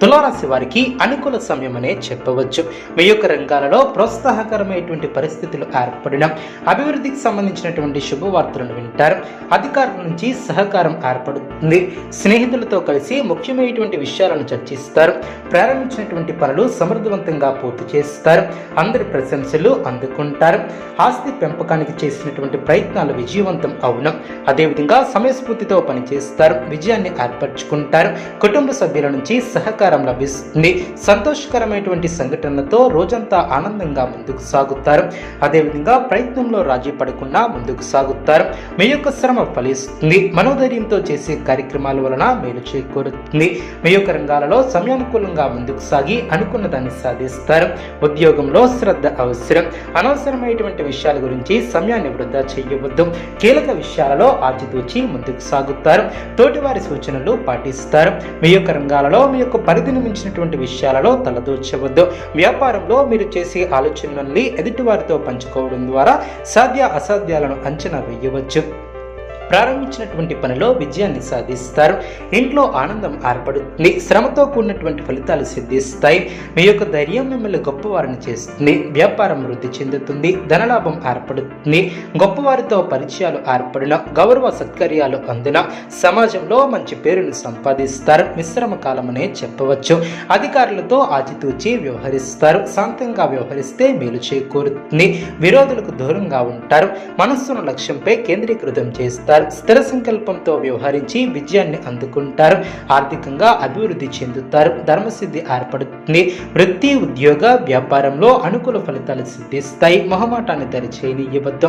తులారాశి వారికి అనుకూల సమయం అనే చెప్పవచ్చు. మీ యొక్క రంగాలలో ప్రోత్సాహకరమైనటువంటి పరిస్థితులు ఏర్పడిన అభివృద్ధికి సంబంధించినటువంటి శుభవార్తలను వింటారు. అధికారుల నుంచి సహకారం ఏర్పడుతుంది. స్నేహితులతో కలిసి ముఖ్యమైనటువంటి విషయాలను చర్చిస్తారు. ప్రారంభించినటువంటి పనులు సమర్థవంతంగా పూర్తి చేస్తారు. అందరి ప్రశంసలు అందుకుంటారు. ఆస్తి పెంపకానికి చేసినటువంటి ప్రయత్నాలు విజయవంతం అవును. అదేవిధంగా సమయస్ఫూర్తితో పనిచేస్తారు. విజయాన్ని ఏర్పరచుకుంటారు. కుటుంబ సభ్యుల నుంచి సహకారం లభిస్తుంది. సంతోషకరమైనటువంటి సంఘటనలతో రోజంతా ఆనందంగా ముందుకు సాగుతారు. అదేవిధంగా ప్రయత్నంలో రాజీ పడకుండా ముందుకు సాగుతారు. మీ యొక్క శ్రమ ఫలిస్తుంది. మనోధైర్యంతో చేసే కార్యక్రమాల వలన మేలు చేకూరుతుంది. మీ యొక్క రంగాలలో సమయానుకూలంగా ముందుకు సాగి అనుకున్న దాన్ని సాధిస్తారు. ఉద్యోగంలో శ్రద్ధ అవసరం. అనవసరమైనటువంటి విషయాల గురించి సమయాన్ని వృధా చేయవద్దు. కీలక విషయాలలో ఆచితూచి ముందుకు సాగుతారు. తోటివారి సూచనలు పాటిస్తారు. మీ యొక్క రంగాలలో మీ యొక్క పరిధిని మించినటువంటి విషయాలలో తలదూర్చవద్దు. వ్యాపారంలో మీరు చేసే ఆలోచనల్ని ఎదుటివారితో పంచుకోవడం ద్వారా సాధ్య అసాధ్యాలను అంచనా వేయవచ్చు. ప్రారంభించినటువంటి పనిలో విజయాన్ని సాధిస్తారు. ఇంట్లో ఆనందం ఏర్పడుతుంది. శ్రమతో కూడినటువంటి ఫలితాలు సిద్ధిస్తాయి. మీ యొక్క ధైర్యం మిమ్మల్ని గొప్పవారిని చేస్తుంది. వ్యాపారం వృద్ధి చెందుతుంది. ధనలాభం ఏర్పడుతుంది. గొప్పవారితో పరిచయాలు ఏర్పడిన గౌరవ సత్కర్యాలు అందిన సమాజంలో మంచి పేరును సంపాదిస్తారు. మిశ్రమ కాలం అనే చెప్పవచ్చు. అధికారులతో ఆచితూచి వ్యవహరిస్తారు. శాంతంగా వ్యవహరిస్తే మేలు చేకూరుతుంది. విరోధులకు దూరంగా ఉంటారు. మనస్సును లక్ష్యంపై కేంద్రీకృతం చేస్తారు. స్థిర సంకల్పంతో వ్యవహరించి విజయాన్ని అందుకుంటారు. ఆర్థికంగా అభివృద్ధి చెందుతారు. ధర్మసిద్ధి ఏర్పడుతుంది. వృత్తి ఉద్యోగ వ్యాపారంలో అనుకూల ఫలితాలు సిద్ధిస్తాయి. మొహమాటాన్ని దరిచేయనివ్వద్దు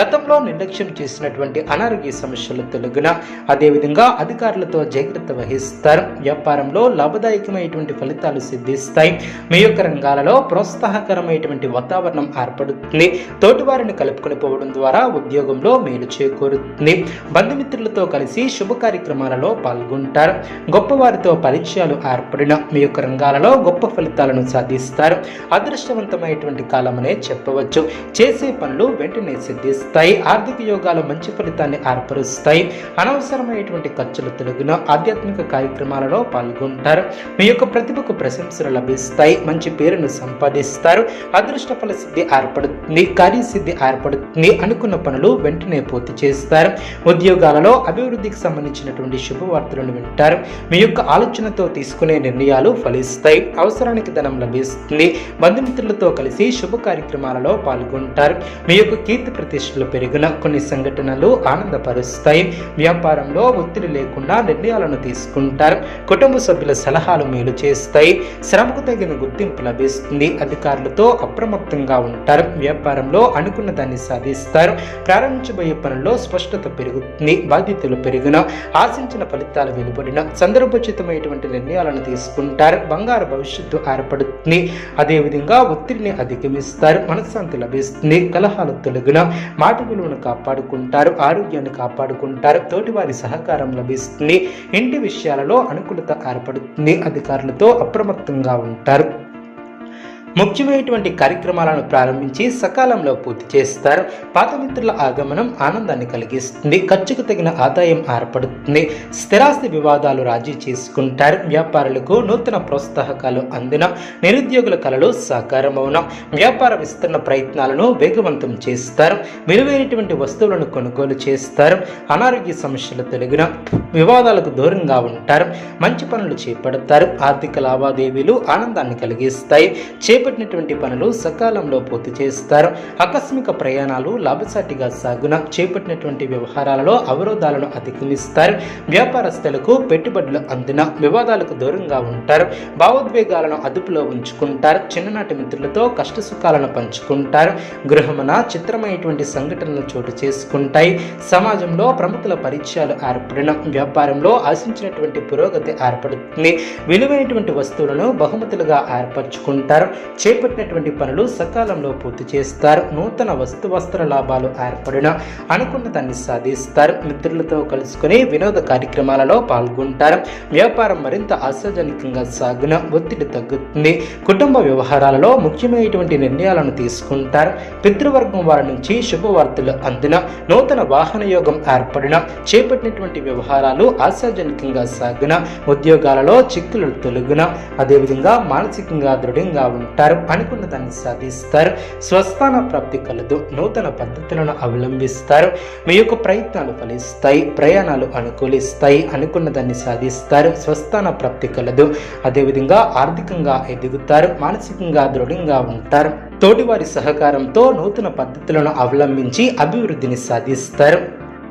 గతంలో నిర్లక్ష్యం చేసినటువంటి అనారోగ్య సమస్యలు తొలగిన అదేవిధంగా అధికారులతో జాగ్రత్త వహిస్తారు. వ్యాపారంలో లాభదాయకమైనటువంటి ఫలితాలు సిద్ధిస్తాయి. మీ యొక్క రంగాలలో ప్రోత్సాహకరమైనటువంటి వాతావరణం ఏర్పడుతుంది. తోటివారిని కలుపుకొని పోవడం ద్వారా ఉద్యోగంలో మేలు చేకూరుతుంది. బంధుమిత్రులతో కలిసి శుభ కార్యక్రమాలలో పాల్గొంటారు. గొప్పవారితో పరిచయాలు ఏర్పడిన మీ యొక్క రంగాలలో గొప్ప ఫలితాలను సాధిస్తారు. అదృష్టవంతమైనటువంటి కాలమనే చెప్పవచ్చు. చేసే పనులు వెంటనే సిద్ధిస్తాయి. ఆర్థిక యోగాలు మంచి ఫలితాన్ని ఏర్పరుస్తాయి. అనవసరమైనటువంటి ఖర్చులు తొలగిన ఆధ్యాత్మిక కార్యక్రమాలలో పాల్గొంటారు. మీ యొక్క ప్రతిభకు ప్రశంసలు లభిస్తాయి. మంచి పేరును సంపాదిస్తారు. అదృష్ట ఫల సిద్ధి ఏర్పడుతుంది. కార్యసిద్ధి ఏర్పడుతుంది. అనుకున్న పనులు వెంటనే పూర్తి చేస్తారు. ఉద్యోగాలలో అభివృద్ధికి సంబంధించినటువంటి శుభవార్తలను వింటారు. మీ యొక్క ఆలోచనతో తీసుకునే నిర్ణయాలు ఫలిస్తాయి. అవసరానికి ధనం లభిస్తుంది. బంధుమిత్రులతో కలిసి శుభ కార్యక్రమాలలో పాల్గొంటారు. మీ యొక్క కీర్తి ప్రతిష్టలు పెరిగిన కొన్ని సంఘటనలు ఆనందపరుస్తాయి. వ్యాపారంలో ఒత్తిడి లేకుండా నిర్ణయాలను తీసుకుంటారు. కుటుంబ సభ్యుల సలహాలు మేలు చేస్తాయి. శ్రమకు తగిన గుర్తింపు లభిస్తుంది. అధికారులతో అప్రమత్తంగా ఉంటారు. వ్యాపారంలో అనుకున్న దాన్ని సాధిస్తారు. ప్రారంభించబోయే పనుల్లో స్పష్టత పెరుగుతుంది. బాధ్యతలు పెరిగిన ఆశించిన ఫలితాలు వెలువడిన సందర్భోచితమైనటువంటి నిర్ణయాలను తీసుకుంటారు. బంగారు భవిష్యత్తు ఏర్పడుతుంది. అదేవిధంగా ఒత్తిడిని అధిగమిస్తారు. మనశ్శాంతి లభిస్తుంది. కలహాలు తొలగిన మాట విలువను కాపాడుకుంటారు. ఆరోగ్యాన్ని కాపాడుకుంటారు. తోటివారి సహకారం లభిస్తుంది. ఇంటి విషయాలలో అనుకూలత ఏర్పడుతుంది. అధికారులతో అప్రమత్తంగా ఉంటారు. ముఖ్యమైనటువంటి కార్యక్రమాలను ప్రారంభించి సకాలంలో పూర్తి చేస్తారు. పాత మిత్రుల ఆగమనం ఆనందాన్ని కలిగిస్తుంది. ఖర్చుకు తగిన ఆదాయం ఏర్పడుతుంది. స్థిరాస్తి వివాదాలు రాజీ చేసుకుంటారు. వ్యాపారులకు నూతన ప్రోత్సాహకాలు అందిన నిరుద్యోగుల కళలు సాకారమవున. వ్యాపార విస్తరణ ప్రయత్నాలను వేగవంతం చేస్తారు. విలువైనటువంటి వస్తువులను కొనుగోలు చేస్తారు. అనారోగ్య సమస్యలు తొలగిన వివాదాలకు దూరంగా ఉంటారు. మంచి పనులు చేపడతారు. ఆర్థిక లావాదేవీలు ఆనందాన్ని కలిగిస్తాయి. చే చేపట్టినటువంటి పనులు సకాలంలో పూర్తి చేస్తారు. ఆకస్మిక ప్రయాణాలు లాభసాటిగా సాగున చేపట్టినటువంటి వ్యవహారాలలో అవరోధాలను అధిగమిస్తారు. వ్యాపారస్తులకు పెట్టుబడులు అందిన వివాదాలకు దూరంగా ఉంటారు. భావోద్వేగాలను అదుపులో ఉంచుకుంటారు. చిన్ననాటి మిత్రులతో కష్ట సుఖాలను పంచుకుంటారు. గృహమున చిత్రమైనటువంటి సంఘటనలు చోటు చేసుకుంటాయి. సమాజంలో ప్రముఖుల పరిచయాలు ఏర్పడిన వ్యాపారంలో ఆశించినటువంటి పురోగతి ఏర్పడుతుంది. విలువైనటువంటి వస్తువులను బహుమతులుగా ఏర్పరచుకుంటారు. చేపట్టినటువంటి పనులు సకాలంలో పూర్తి చేస్తారు. నూతన వస్తు వస్త్ర లాభాలు ఏర్పడిన అనుకున్న దాన్ని సాధిస్తారు. మిత్రులతో కలుసుకుని వినోద కార్యక్రమాలలో పాల్గొంటారు. వ్యాపారం మరింత ఆశాజనకంగా సాగున ఒత్తిడి తగ్గుతుంది. కుటుంబ వ్యవహారాలలో ముఖ్యమైనటువంటి నిర్ణయాలను తీసుకుంటారు. పితృవర్గం వారి నుంచి శుభవార్తలు అందిన నూతన వాహన యోగం ఏర్పడిన చేపట్టినటువంటి వ్యవహారాలు ఆశాజనకంగా సాగున ఉద్యోగాలలో చిక్కులు తొలగున అదేవిధంగా మానసికంగా దృఢంగా ఉంటారు అనుకున్న దాన్ని సాధిస్తారు స్వస్థాన ప్రాప్తి కలదు నూతన పద్ధతులను అవలంబిస్తారు మీ యొక్క ప్రయత్నాలు ఫలిస్తాయి ప్రయాణాలు అనుకూలిస్తాయి అనుకున్న దాన్ని సాధిస్తారు స్వస్థాన ప్రాప్తి కలదు. అదేవిధంగా ఆర్థికంగా ఎదుగుతారు మానసికంగా దృఢంగా ఉంటారు. తోటివారి సహకారంతో నూతన పద్ధతులను అవలంబించి అభివృద్ధిని సాధిస్తారు.